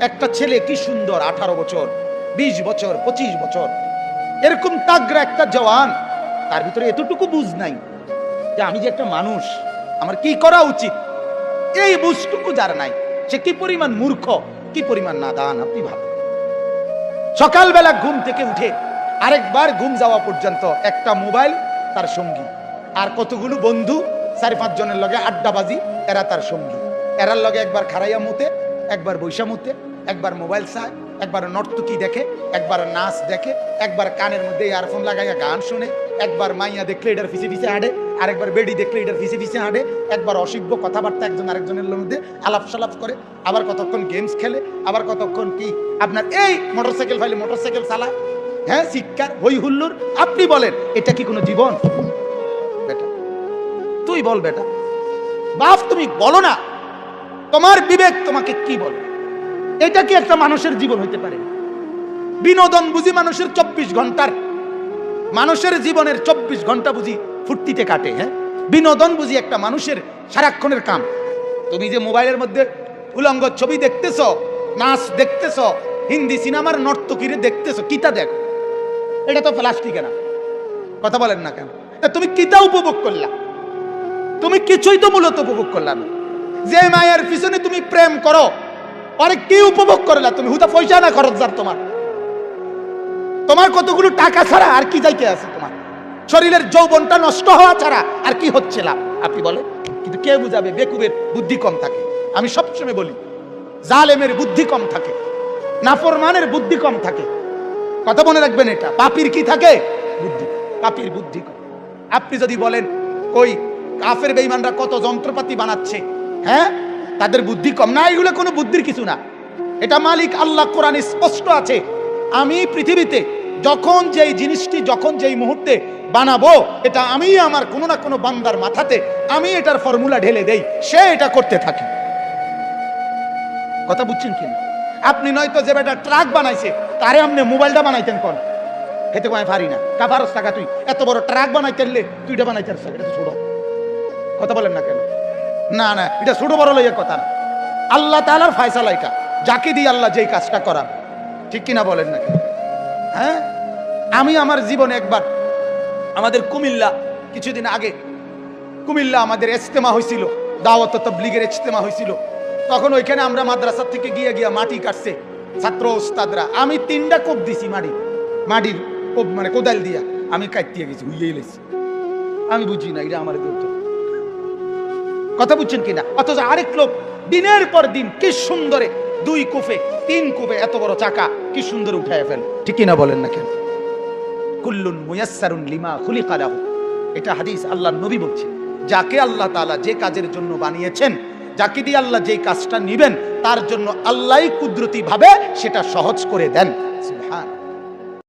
একটা ছেলে কি সুন্দর, আঠারো বছর, বিশ বছর, পঁচিশ বছর। এরকম তাগরা একটা জওয়ান, তার ভিতরে এতটুকু বুঝ নাই যে আমি যে একটা মানুষ, আমার কি করা উচিত? এই বুঝটুকু যার নাই, সে কি পরিমাণ মূর্খ, কি পরিমাণ নাদান, আপনি ভাবেন। সকালবেলা ঘুম থেকে উঠে আরেকবার ঘুম যাওয়া পর্যন্ত একটা মোবাইল, তার সঙ্গী। আর কতগুলো বন্ধু, চার পাঁচ জনের লগে আড্ডাবাজি, এরা তার সঙ্গী। এরার লগে একবার খারাইয়া মুতে, একবার বৈশা মুতে একবার মোবাইল চায়, একবার নর্তকি দেখে, একবার নাচ দেখে, একবার কানের মধ্যে ইয়ারফোন লাগাইয়া গান শুনে, একবার মাইয়া দেখলে এটার ফিসে ফিসে হাঁটে, আরেকবার বেডি দেখলে এটার ফিসে ফিসে হাঁটে, একবার অসভ্য কথাবার্তা একজন আরেকজনের মধ্যে আলাপ সালাপ করে, আবার কতক্ষণ গেমস খেলে, আবার কতক্ষণ কি, আপনার এই মোটরসাইকেল ফাইলে মোটরসাইকেল চালায়। হ্যাঁ শিক্ষার হই হুল্লুর আপনি বলেন, এটা কি কোনো জীবন? বেটা, তুই বল বেটা বাপ তুমি বলো না, তোমার বিবেক তোমাকে কি বলে? এটা কি একটা মানুষের জীবন হইতে পারে? বিনোদন বুঝি মানুষের চব্বিশ ঘণ্টার। মানুষের জীবনের চব্বিশ ঘণ্টা বুঝি ফুর্তিতে কাটে হ্যাঁ? বিনোদন বুঝি একটা মানুষের সারাক্ষণের কাম। তুমি যে মোবাইলের মধ্যে উলঙ্গ ছবি দেখতেছ, নাচ দেখতেছ, হিন্দি সিনেমার নর্তকীরে দেখতেছ, কিতা দেখ? এটা তো প্লাস্টিকে না। কথা বলেন না কেন? তুমি কিতা উপভোগ করলা? তুমি কিছুই তো মূলত উপভোগ করলা যে মায়ের পিছনে তুমি প্রেম করো আরে কি উপভোগ করলা তুমি? হুদা পয়সা না খরচ যার তোমার? তোমার কতগুলো টাকা ছাড়া আর কি যাইতে আছে তোমার? শরীরের যৌবনটা নষ্ট হওয়া ছাড়া আর কি হচ্ছে লাভ? আপনি বলে কিন্তু কে বুঝাবে? বেকুবের বুদ্ধি কম থাকে। আমি সবসময় বলি, জালেমের বুদ্ধি কম থাকে। নাফরমানের বুদ্ধি কম থাকে। কথা মনে রাখবেন এটা। পাপির কি থাকে? বুদ্ধি। পাপির বুদ্ধি কম। আপনি যদি বলেন, ওই কাফের বেইমানরা কত যন্ত্রপাতি বানাচ্ছে? হ্যাঁ? তাদের বুদ্ধি কম না, এগুলো কোনো বুদ্ধির কিছু না। এটা মালিক আল্লাহ কোরআনে স্পষ্ট আছে। আমি পৃথিবীতে যখন যেই জিনিসটি, যখন যেই মুহূর্তে বানাবো, এটা আমি আমার কোনো না কোনো বান্দার মাথাতে, আমি এটার ফর্মুলা ঢেলে দেই, সে এটা করতে থাকে। কথা বুঝছেন কি না? আপনি নয়তো যে বেটা ট্রাক বানাইছে, তারে আপনি মোবাইলটা বানাইতেন কোন। খেতে কয় পারি না কাপারস টাকা তুই? এত বড় ট্রাক বানাইতে তুইটা বানাইতে এটা তো ছোট। কথা বলেন না কেন? না না, এটা ছোট বড় লইয়া কথা না। আল্লাহ তাআলার ফয়সালা এটা। যাকে দিয়ে আল্লাহ যেই কাজটা করান। ঠিক কিনা বলেন না হ্যাঁ? আমি আমার জীবনে একবার আমাদের কুমিল্লা, কিছুদিন আগে কুমিল্লা আমাদের ইজতেমা হয়েছিল দাওয়াত তবলিগের ইজতেমা হয়েছিল তখন ওইখানে আমরা মাদ্রাসা থেকে গিয়ে গিয়া মাটি কাটছে, ছাত্র ওস্তাদরা। আমি তিনটা কোপ দিছি মাটি, মাটির কোপ মানে কোদাল দিয়া। আমি কাটিয়ে গেছি হুইয়ে লেছি আমি বুঝি না, এটা আমার দৌড় কথা বুঝছেন কিনা? অথচ আরেক লোক, দিনের পর দিন কি সুন্দরে দুই কুফে, তিন কুফে এত বড় চাকা, কি সুন্দর উঠায় ফেল ঠিক কিনা বলেন না কেন? কুল্লুন মুয়াসসারুন লিমা খুলিকা লাহু। এটা হাদিস আল্লাহ নবী বলছে যাকে আল্লাহ তাআলা যে কাজের জন্য বানিয়েছেন, যাকে দিয়ে আল্লাহ যেই কাজটা নিবেন, তার জন্য আল্লাহই কুদরতি ভাবে সেটা সহজ করে দেন।